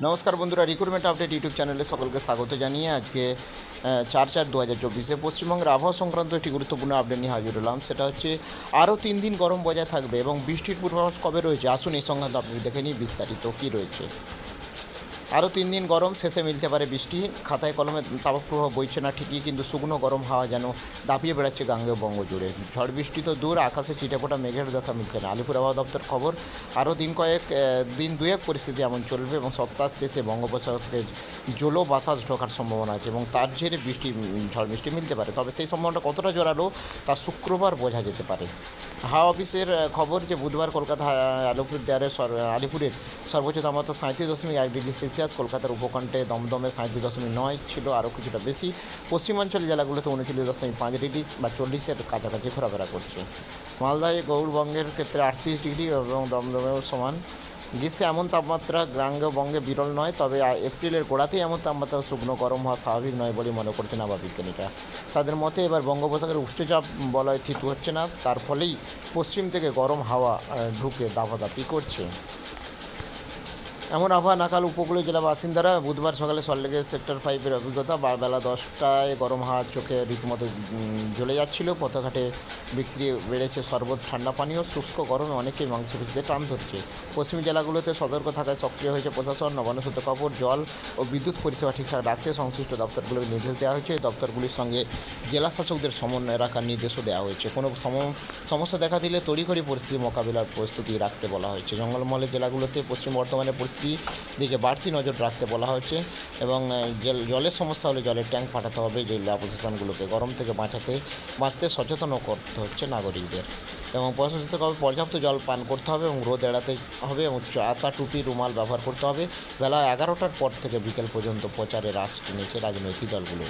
নমস্কার বন্ধুরা recruitment update YouTube চ্যানেলে সকলকে স্বাগত জানিয়ে আজকে চার চার দু হাজার চব্বিশে পশ্চিমবঙ্গের আবহাওয়া সংক্রান্ত একটি গুরুত্বপূর্ণ আপডেট নিয়ে হাজির হলাম। সেটা হচ্ছে, আরও তিন দিন গরম বজায় থাকবে এবং বৃষ্টির পূর্বাভাস কবে রয়েছে? আসুন এই সংক্রান্ত আপনি দেখে নিয়ে বিস্তারিত কী রয়েছে। আরও তিন দিন গরম, শেষে মিলতে পারে বৃষ্টি। খাতায় কলমে তাপক প্রভাব বইছে না ঠিকই, কিন্তু শুকনো গরম হাওয়া যেন দাপিয়ে বেড়াচ্ছে গাঙ্গেয় বঙ্গ জুড়ে ঝড় বৃষ্টি তো দূর, আকাশে চিটেপোটা মেঘের দেখা মিলছে না। আলিপুর আবহাওয়া দপ্তর খবর, আরও দিন কয়েক দিন দুয়েক পরিস্থিতি এমন চলবে এবং সপ্তাহ শেষে বঙ্গোপসাগর থেকে জলো বাতাস ঢোকার সম্ভাবনা আছে এবং তার জেরে বৃষ্টি ঝড় বৃষ্টি মিলতে পারে। তবে সেই সম্ভাবনাটা কতটা জোরালো তা শুক্রবার বোঝা যেতে পারে। হাওয়া অফিসের খবর যে বুধবার কলকাতা আলিপুর দেয়ারে আলিপুরের সর্বোচ্চ তাপমাত্রা সাঁত্রিশ দশমিক এক ডিগ্রি সেলসিয়াস কলকাতার উপকণ্ঠে দমদমে সাঁত্রিশ দশমিক নয় ছিল আরও কিছুটা বেশি। পশ্চিমাঞ্চল জেলাগুলোতে উনচল্লিশ দশমিক পাঁচ ডিগ্রি বা চল্লিশের কাছাকাছি ঘোরাফেরা করছে। মালদায় গৌরবঙ্গের ক্ষেত্রে আটত্রিশ ডিগ্রি এবং দমদমেও সমান। গ্রীষ্মে এমন তাপমাত্রা গ্রাঙ্গবঙ্গে বিরল নয়, তবে এপ্রিলের গোড়াতেই এমন তাপমাত্রা শুকনো, গরম হওয়া স্বাভাবিক নয় বলে মনে করছেন আবহাবিজ্ঞানীরা তাদের মতে এবার বঙ্গোপসাগরের উচ্চচাপ বলয় ঠিক হচ্ছে না, তার ফলেই পশ্চিম থেকে গরম হাওয়া ঢুকে দাপাদাপি করছে। এমন আবহাওয়া নাকাল উপকূলীয় জেলা বাসিন্দারা বুধবার সকালে সল্টলেকে সেক্টর ফাইভের অভিজ্ঞতা বেলা দশটায় গরম হাওয়ার চোখে রীতিমতো জ্বলে যাচ্ছিল। পথঘাটে বিক্রি বেড়েছে শরবত, ঠান্ডা পানীয়, শুষ্ক গরমে, অনেকেই মাংসপেশিতে টান ধরছে। পশ্চিমী জেলাগুলোতে সতর্ক থাকায় সক্রিয় হয়েছে প্রশাসন, নবান্ন সূত্র কাপড় জল ও বিদ্যুৎ পরিষেবা ঠিকঠাক রাখতে সংশ্লিষ্ট দপ্তরগুলোকে নির্দেশ দেওয়া হয়েছে। এই দপ্তরগুলির সঙ্গে জেলা শাসকদের সমন্বয় রাখার নির্দেশও দেওয়া হয়েছে। কোনো সম- সমস্যা দেখা দিলে তড়িঘড়ি পরিস্থিতি মোকাবিলার প্রস্তুতি রাখতে বলা হয়েছে। জঙ্গলমহলের জেলাগুলোতে পশ্চিম বর্ধমানের পরিস্থিতি দিকে বাড়তি নজর রাখতে বলা হয়েছে এবং জল- জলের সমস্যা হলে জলের ট্যাঙ্ক পাঠাতে হবে, জেলা প্রশাসনগুলোকে গরম থেকে বাঁচাতে, বাঁচতে সচেতনও করতে হচ্ছে নাগরিকদের। এবং প্রশাসিত হবে পর্যাপ্ত জল পান করতে হবে এবং রোদ এড়াতে হবে এবং চাতা টুপি, রুমাল ব্যবহার করতে হবে। বেলা এগারোটার পর থেকে বিকেল পর্যন্ত প্রচারে রাশ টেনেছে রাজনৈতিক দলগুলো।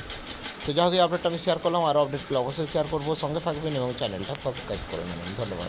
তো যাই হোক, এই আপডেটটা আমি শেয়ার করলাম। আরও আপডেটগুলো অবশ্যই শেয়ার করব। সঙ্গে থাকবেন এবং চ্যানেলটা সাবস্ক্রাইব করে নেবেন। ধন্যবাদ।